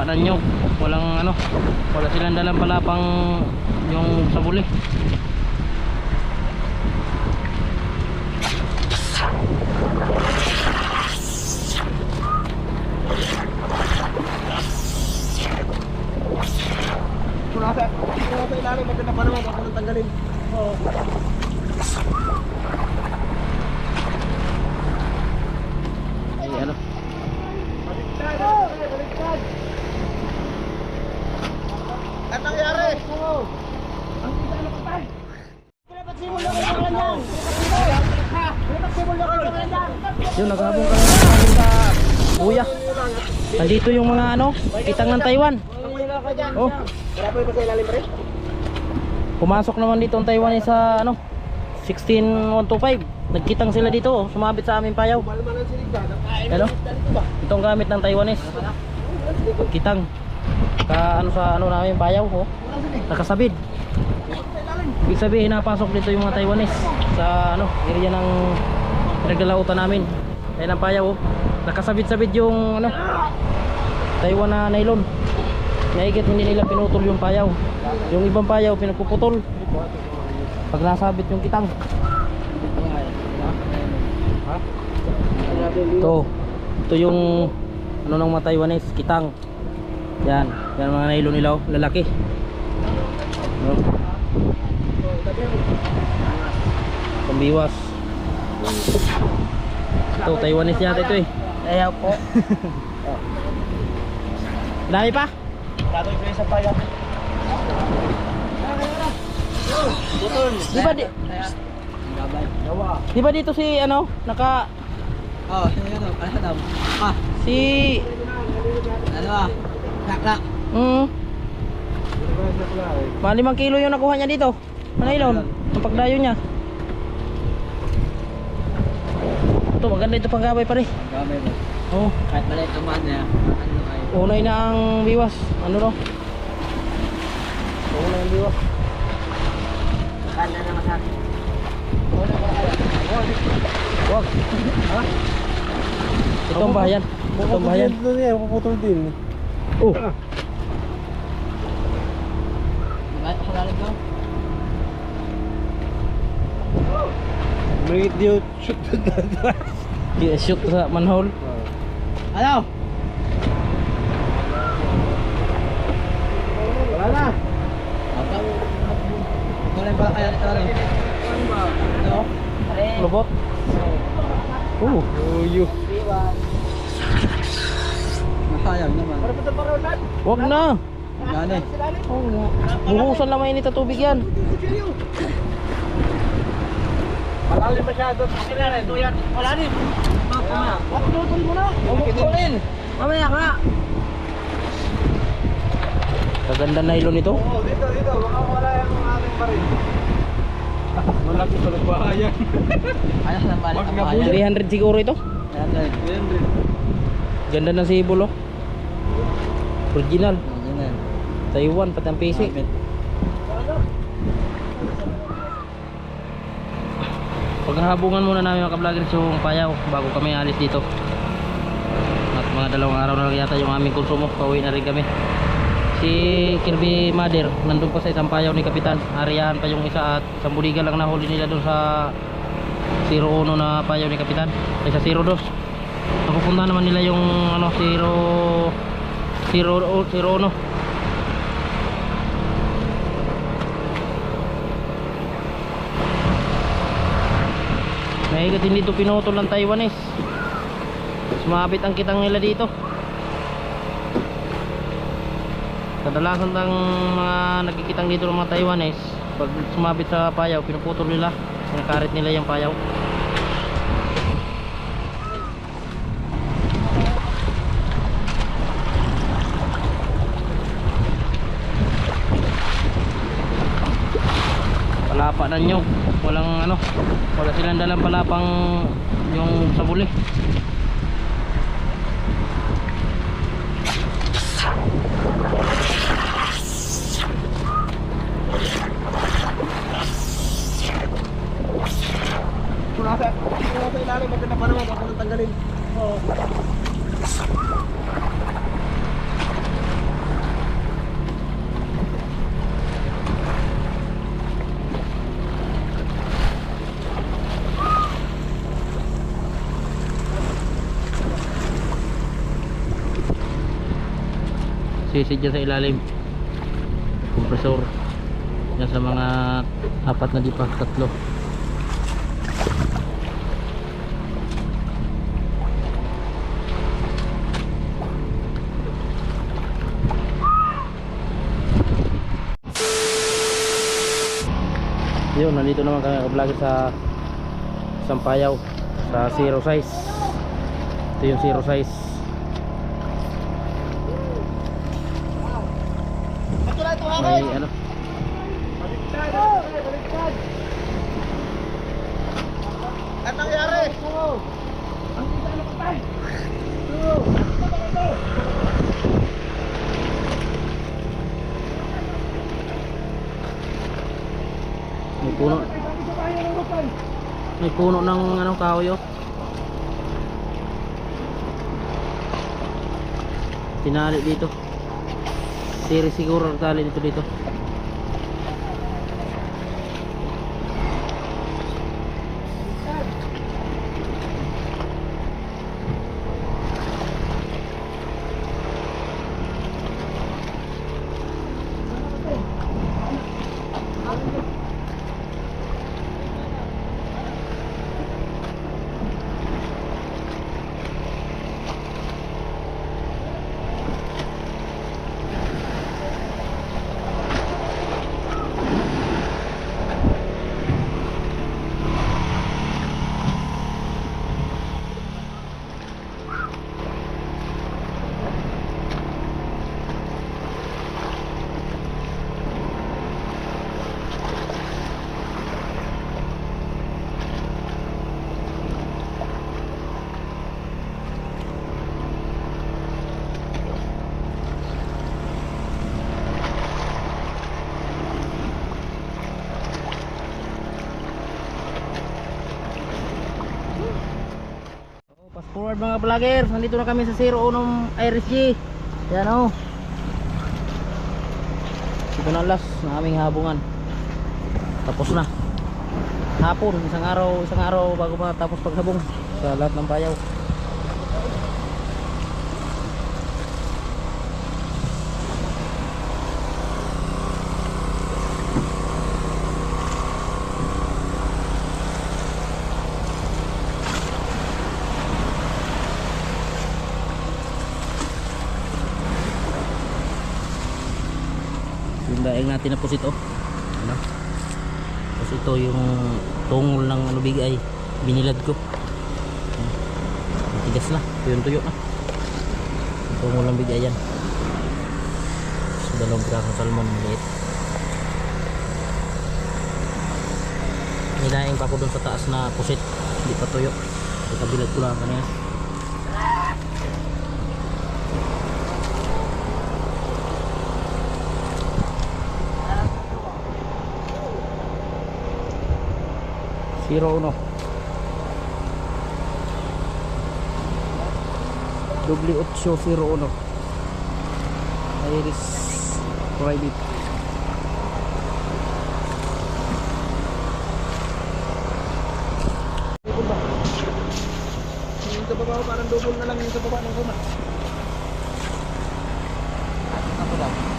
palapa ng nyog walang ano wala silang dalang palapang yung sabuli Kung nasa, kung nasa ilalim, maganda pa naman, ako nang tanggalin. Oo. ay ano Baliktad! Baliktad! Ang nangyari? Ang kita na patay! Dapat simula kayo ng ganyan! Dapat simula kayo ng ganyan! yun naghabong kami namin sa kuya nandito yung mga ano kitang ng Taiwan. Oh. Pumasok naman dito ang Taiwan sa ano 16125 nagkitang sila dito oh, sumabit sa aming payaw. Ano? Itong gamit ng Taiwanese. Kitang ka ano sa ano namin payaw oh. Nakasabid ibig sabihin napasok dito yung mga Taiwanese sa ano area ng pinaglalautan namin. Ayun ang payaw oh. Nakasabit-sabit yung ano Taiwan na nylon. Naigit hindi nila pinutol yung payaw. Yung ibang payaw pinagpuputol. Pag nasabit yung kitang. Ito. Ito yung ano ng mga Taiwanese kitang. Yan. Yan mga nylon nila oh, lalaki. No? pambiwas. Ito Taiwanese yata ito eh. Ayaw po. dami pa ko yung sa bayan. Butol. di ba di, di ba dito si ano naka Oh, ano ano? Ano daw? Ah, si ano ah? Kakla. mm, mga limang kilo yung nakuha niya dito na nylon ang pagdayo niya ito maganda ito pang gabay pare Gabay mo. Oh Kahit maliit ang man niya. Ano ay? Unay na ang biwas. Ano no? Unay ang biwas. Kanda na masakit. Wag. Ha? Itong bahayan. Itong bahayan. Ito niya, puputol din. Oh. Bakit ako lalim daw? May idiot shoot Di shoot sa manhole. Ano? Wala na. Apa? Tuloy pala kaya nito ano? Ano? Lubot. Oh. Uyo. Masayang naman. Wag na. Eh. Oh, buhusan lang mainit na tubig yan. Malalim masyado. Sila rin. Tuyan. Wala rin. Uploadin mo na. Uploadin. Mamaya ka. Kaganda nylon ito. Oh, dito, dito. Baka wala yung ating parin. Malaki pa ng bahayan. Ayos lang balik ang na bahayan. 300 siguro ito. Ayan guys. Yan rin. Ganda ng sibol oh. Original. Ganyan. Taiwan pati ang PC. Kapit. Paghahabungan muna namin mga ka-vloggers yung payaw bago kami alis dito. At mga dalawang araw na lang yata yung aming konsumo. Pauwi na rin kami. Si Kirby Mother nandun pa sa isang payaw ni Kapitan. Ariyahan pa yung isa at isang buliga lang nahuli nila doon sa 01 na payaw ni Kapitan. Ay sa 02. Napupunta naman nila yung ano 0 0 01. Mahigit hindi ito pinutol ng Taiwanese. Sumabit ang kitang nila dito. Kadalasan ng mga nagkikitang dito ng mga Taiwanese Pag sumabit sa payaw, pinuputol nila. Sinakarit nila yung payaw palapa na nyog walang ano wala silang dalang palapang yung sabuli Kung nasa, kung nasa ilalim, maganda pa naman, ako nang tanggalin. Oo. Sisi dyan sa ilalim. Compressor. Yan sa mga apat na dipa tatlo. Yun nandito naman kami vlogger sa Sampayaw sa zero size. Ito yung zero size Ito na ito may hangin. ano Ano nangyari? may puno may puno ng ano kahoy oh tinali dito siri siguro tali dito dito forward mga vlogger, nandito na kami sa 01 Iris G. Yan o. Ito na last na aming habungan. Tapos na. Hapon, isang araw, isang araw bago matapos paghabong sa lahat ng bayaw. Yung daing natin na pusit oh. Ano? Tapos ito yung tungol ng ano bigay binilad ko. Matigas na, tuyong tuyo na. Yung tungol ng bigay yan. So, dalawang pirasong salmon maliit. Nilaing pa ko dun sa taas na pusit. Hindi pa tuyo. Ikabilad ko lang kanina. Zero uno. Doble 801 Iris Private sa baba, parang double na lang yung sa baba ng kuma. Ako daw.